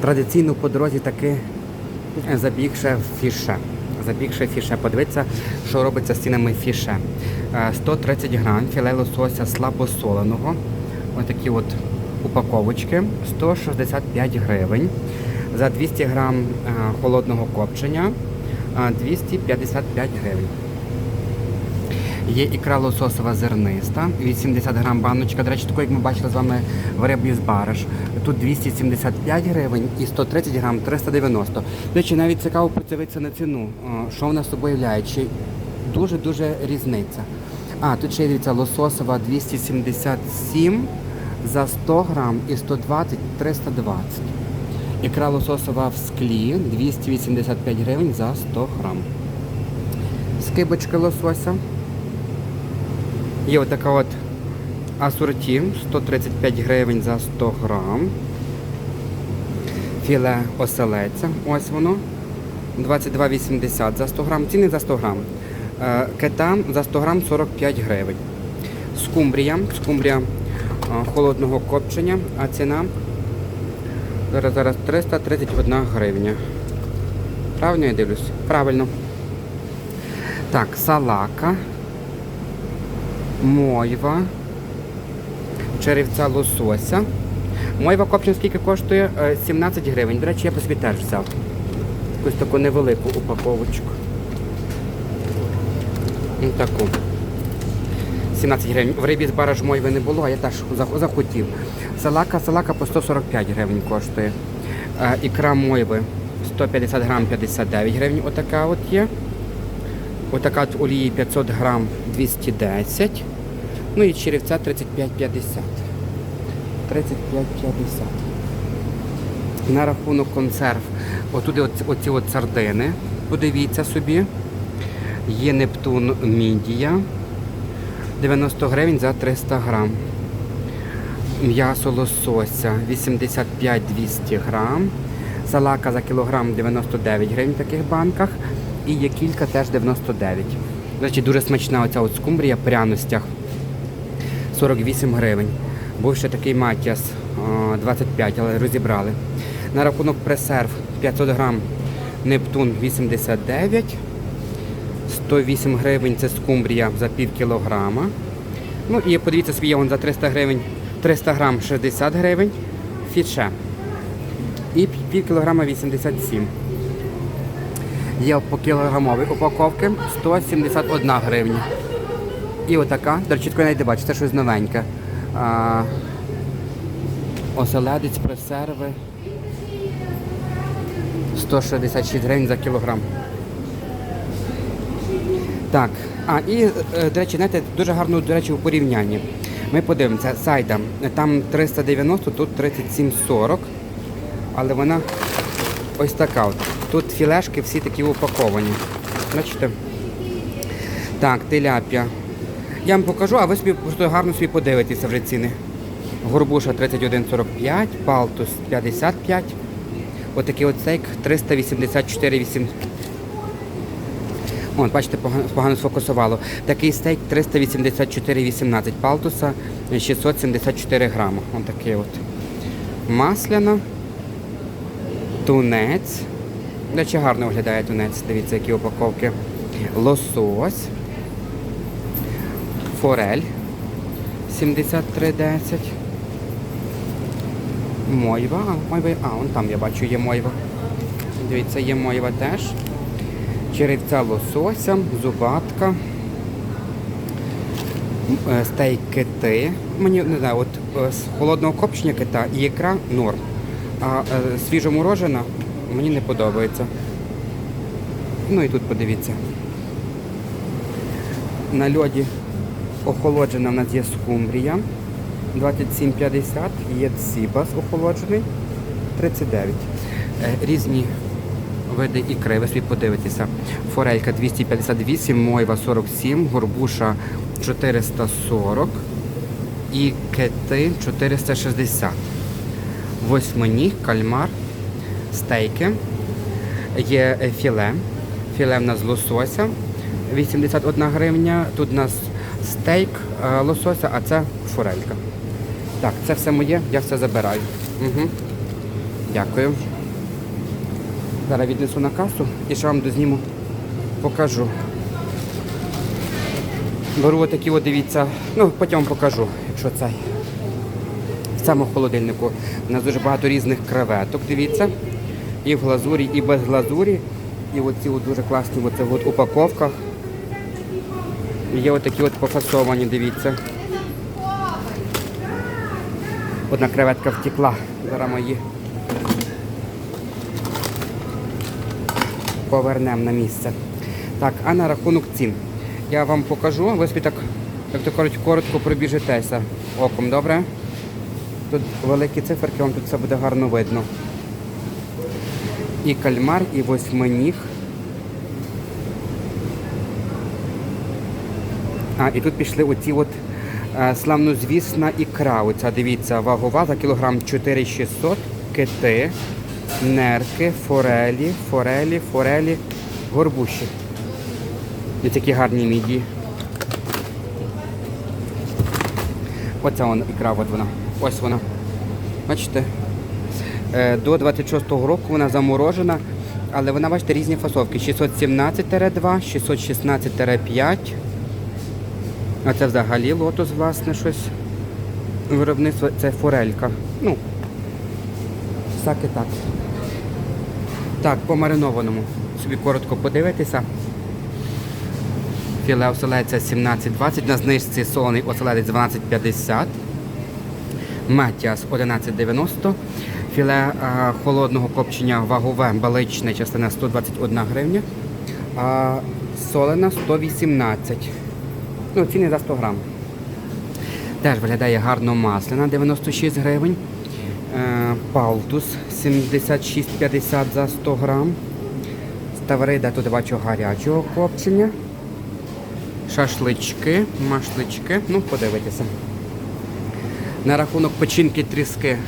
Традиційно по дорозі таки забігше фіше. Забігше фіше. Подивіться, що робиться з цінами фіше. Е, 130 грам філе лосося слабосоленого. Ось такі от упаковочки. 165 гривень. За 200 грам е, холодного копчення е, 255 гривень. Є ікра лососова зерниста, 80 грам баночка. До речі, таку, як ми бачили з вами в рибі з бариш. Тут 275 гривень і 130 грам 390. До речі, навіть цікаво подивитися на ціну, що вона собою являє. Чи дуже-дуже різниця. А, тут ще дивіться, лососова 277 за 100 грам і 120 320. Ікра лососова в склі 285 гривень за 100 грам. Скибочки лосося. Є отака от асорті 135 гривень за 100 грам. Філе оселеця, ось воно. 22,80 за 100 грам. Ціни за 100 грам. Е, Кита за 100 грам 45 гривень. Скумбрія. Скумбрія е, холодного копчення, а ціна зараз, зараз 331 гривня. Правильно я дивлюсь? Правильно. Так, салака мойва, черевця лосося. Мойва копчена скільки коштує? Е, 17 гривень. До речі, я по собі теж взяв. Якусь таку невелику упаковочку. Ось таку. 17 гривень. В рибі з бараж мойви не було, а я теж захотів. Салака, салака по 145 гривень коштує. Е, Ікра мойви 150 грам 59 гривень. Отака от є. Отака от олії 500 грам 210. Ну і черевця 35,50. 35,50. На рахунок консерв. Отуди оці, оці от сардини. Подивіться собі. Є Нептун Мідія. 90 гривень за 300 грам. М'ясо лосося 85-200 грам. Салака за кілограм 99 гривень в таких банках. І є кілька теж 99. До речі, дуже смачна оця от скумбрія в пряностях. 48 гривень. Був ще такий матіас 25, але розібрали. На рахунок пресерв 500 грам Нептун 89. 108 гривень це скумбрія за пів кілограма. Ну і подивіться собі, є вон за 300 гривень, 300 грам 60 гривень. Фіше. І пів кілограма 87. Є по кілограмовій упаковки 171 гривня. І отака, до речі, не бачу, це щось новеньке. А, оселедець, пресерви. 166 гривень за кілограм. Так, а і, е, до речі, знаєте, дуже гарно, до речі, у порівнянні. Ми подивимося, сайда, там 390, тут 37,40, але вона ось така от. Тут філешки всі такі упаковані. Бачите? Так, теляпія. Я вам покажу, а ви собі просто гарно собі подивитеся вже ціни. Горбуша 31,45, палтус 55. Отакий от стейк 384,8. От, бачите, погано сфокусувало. Такий стейк 384,18 палтуса 674 грама. Ось такий от. Масляна. Тунець. До речі, гарно виглядає тунець. Дивіться, які упаковки. Лосось. Форель 73,10. Мойва. А, мойва. А, вон там я бачу, є мойва. Дивіться, є мойва теж. Черевця лосося, зубатка. Е, Стейк кити. Мені не знаю, от е, з холодного копчення кита і ікра норм. А е, свіжоморожена мені не подобається. Ну і тут подивіться. На льоді охолоджена в нас є скумбрія 27,50, є цибас охолоджений 39. Е, Різні види ікри, ви собі подивитеся. Форелька 258, мойва 47, горбуша 440 і кети 460. Восьминіг, кальмар, стейки. Є е, філе. Філе в нас лосося 81 гривня. Тут у нас стейк е, лосося, а це форелька. Так, це все моє, я все забираю. Угу. Дякую. Зараз віднесу на касу і ще вам дозніму, покажу. Беру отакі, от дивіться, ну потім покажу, якщо цей. В цьому холодильнику у нас дуже багато різних креветок, дивіться. І в глазурі, і без глазурі. І оці от дуже класні оце от упаковках. Є отакі от пофасовані, дивіться. Одна креветка втекла. Зараз мої повернемо на місце. Так, а на рахунок цін. Я вам покажу, ви собі так, як то кажуть, коротко пробіжитеся оком, добре? Тут великі циферки, вам тут все буде гарно видно. І кальмар, і восьминіг. А, і тут пішли оці от е, славнозвісна ікра. Оця, дивіться, вагова за кілограм 4600, кити, нерки, форелі, форелі, форелі, горбуші. І такі гарні мідії. Оця вона ікра, от вона. Ось вона. Бачите? Е, До 26-го року вона заморожена, але вона, бачите, різні фасовки. 617-2, 616-5. А це взагалі лотос, власне, щось. Виробництво це форелька. Ну, всяке так. Так, по маринованому. Собі коротко подивитися. Філе оселедця 17,20, на знижці солений оселедець 12,50. Матіас 11,90. Філе а, холодного копчення вагове баличне частина 121 гривня. А солена 118. Ну, ціни за 100 грам. Теж виглядає гарно масляна 96 гривень. Е, Палтус 76,50 за 100 грам. Ставрида тут бачу гарячого копчення. Шашлички, машлички. Ну, подивитися. На рахунок печінки тріски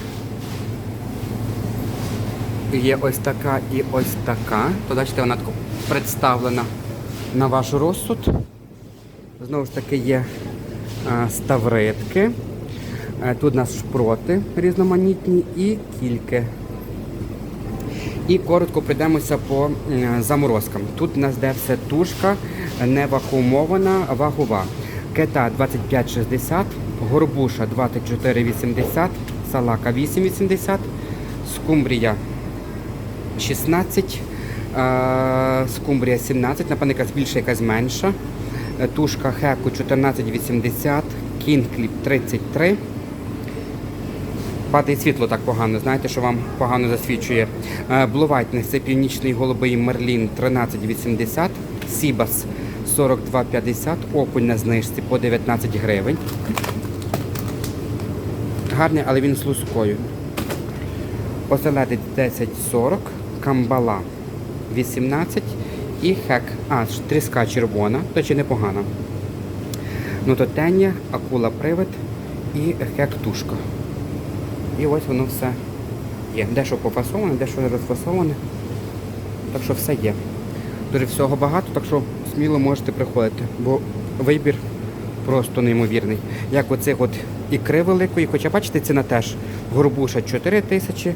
є ось така і ось така. То бачите, вона представлена на ваш розсуд. Знову ж таки є е, ставритки. Е, Тут у нас шпроти різноманітні і кільки. І коротко прийдемося по е, заморозкам. Тут у нас де все тушка, не вакуумована, вагова. Кета 25,60, горбуша 24,80, салака 8,80, скумбрія 16, е, скумбрія 17, напевно, якась більша, якась менша. Е, Тушка хеку 14,80, кінкліп 33. Падає світло так погано, знаєте, що вам погано засвічує. Е, Блуватник це північний голубий мерлін 13,80, Сібас 42,50, окунь на знижці по 19 гривень. Гарний, але він з лускою. Оселедець 10,40, камбала 18 і хек. А, тріска червона, то чи непогана. Ну акула привид і хек тушка. І ось воно все є. Дещо пофасоване, дещо не розфасоване. Так що все є. Дуже всього багато, так що сміло можете приходити, бо вибір просто неймовірний. Як оцих от ікри великої, хоча бачите, ціна теж горбуша 4 тисячі,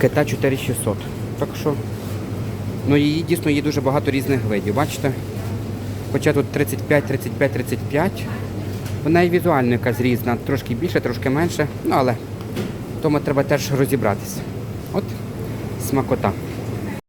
кита 4600. Так що, ну її дійсно є дуже багато різних видів. Бачите? Хоча тут 35, 35, 35. Вона і візуально якась різна, трошки більше, трошки менше, ну але тому треба теж розібратися. От смакота.